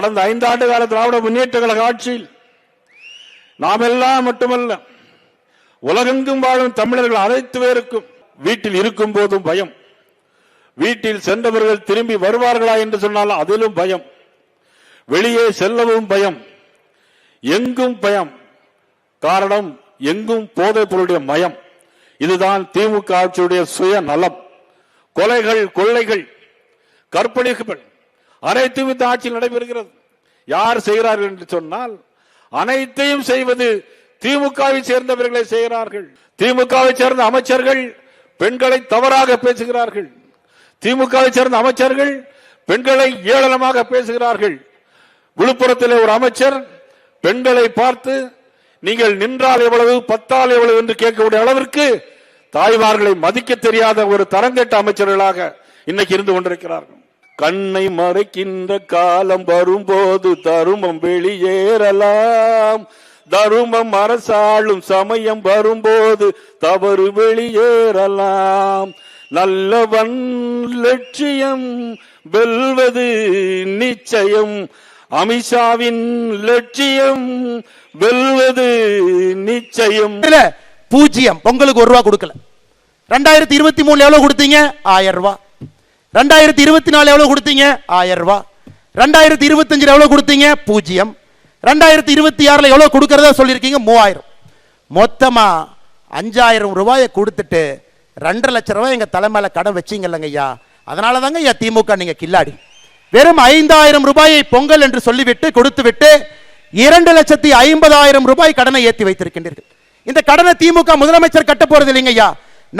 கடந்த ஐந்தாண்டு கால திராவிட முன்னேற்ற கழக ஆட்சியில் நாம் எல்லாம் மட்டுமல்ல உலகெங்கும் வாழும் தமிழர்கள் அனைத்து பேருக்கும் வீட்டில் இருக்கும் போதும் பயம். வீட்டில் சென்றவர்கள் திரும்பி வருவார்களா என்று சொன்னால் அதிலும் பயம். வெளியே செல்லவும் பயம். எங்கும் பயம். காரணம் எங்கும் போதைப் பொருளுடைய மயம். இதுதான் திமுக ஆட்சியுடைய சுய நலம் கொலைகள் கொள்ளைகள் கற்பழிப்புகள். அனைத்தும் இந்த ஆட்சியில் நடைபெறுகிறது. யார் செய்கிறார்கள் என்று சொன்னால் அனைத்தையும் செய்வது திமுகவை சேர்ந்தவர்களை செய்கிறார்கள். திமுகவை சேர்ந்த அமைச்சர்கள் பெண்களை தவறாக பேசுகிறார்கள். திமுகவை சேர்ந்த அமைச்சர்கள் பெண்களை ஏளனமாக பேசுகிறார்கள். விழுப்புரத்தில் ஒரு அமைச்சர் பெண்களை பார்த்து நீங்கள் நின்றால் எவ்வளவு பத்தால் எவ்வளவு என்று கேட்கக்கூடிய அளவிற்கு தாய்மார்களை மதிக்க தெரியாத ஒரு தரங்கெட்ட அமைச்சர்களாக இன்னைக்கு இருந்து கொண்டிருக்கிறார்கள். கண்ணை மறைக்கின்ற காலம் வரும்போது தருமம் வெளியேறலாம். தருமம் அரசாளும் சமயம் வரும்போது தவறு வெளியேறலாம். நல்லவன் லட்சியம் வெல்வது நிச்சயம். அமித்ஷாவின் லட்சியம் வெல்வது நிச்சயம். பூஜ்ஜியம். பொங்கலுக்கு ஒரு ரூபா கொடுக்கல. ரெண்டாயிரத்தி இருபத்தி மூணு எவ்வளவு கொடுத்தீங்க? ஆயிரம் ரூபாய் ரெண்டாயிரத்தி இருபத்தி நாலு எவ்வளோ கொடுத்தீங்க? ஆயிரம் ரூபா ரெண்டாயிரத்தி இருபத்தஞ்சில் எவ்வளோ கொடுத்தீங்க? பூஜ்ஜியம். ரெண்டாயிரத்தி இருபத்தி ஆறில் எவ்வளோ கொடுக்கறதா சொல்லியிருக்கீங்க? மூவாயிரம். மொத்தமாக அஞ்சாயிரம் ரூபாயை கொடுத்துட்டு ரெண்டரை லட்ச ரூபாய் எங்கள் தலைமையில கடன் வச்சிங்கல்லங்க ஐயா. அதனால தாங்க ஐயா திமுக நீங்கள் கில்லாடி. வெறும் ஐந்தாயிரம் ரூபாயை பொங்கல் என்று சொல்லிவிட்டு கொடுத்துவிட்டு இரண்டு லட்சத்தி ஐம்பதாயிரம் ரூபாய் கடனை ஏற்றி வைத்திருக்கின்றீர்கள். இந்த கடனை திமுக முதலமைச்சர் கட்ட போறது இல்லைங்க ஐயா.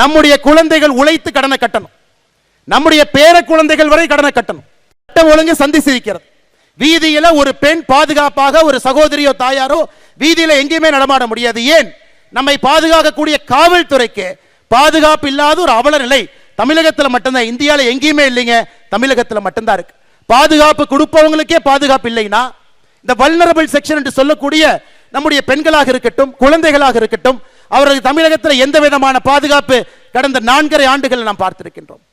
நம்முடைய குழந்தைகள் உழைத்து கடனை கட்டணும். நம்முடைய பேர குழந்தைகள் வரை கடனை கட்டணும். சட்டம் ஒழுங்கு சந்தி சிரிக்கிறது. வீதியில ஒரு பெண் பாதுகாப்பாக ஒரு சகோதரியோ தாயாரோ வீதியில எங்கேயுமே நடமாட முடியாது. ஏன்? நம்மை பாதுகாக்கக்கூடிய காவல்துறைக்கு பாதுகாப்பு இல்லாத ஒரு அவல நிலை தமிழகத்தில் மட்டும்தான். இந்தியாவில் எங்கேயுமே இல்லைங்க. தமிழகத்தில் மட்டும்தான் இருக்கு. பாதுகாப்பு கொடுப்பவங்களுக்கே பாதுகாப்பு இல்லைன்னா இந்த வல்னரபிள் செக்ஷன் என்று சொல்லக்கூடிய நம்முடைய பெண்களாக இருக்கட்டும் குழந்தைகளாக இருக்கட்டும் அவர்களுக்கு தமிழகத்தில் எந்த விதமான பாதுகாப்பு கடந்த நான்கரை ஆண்டுகள் நாம் பார்த்திருக்கின்றோம்.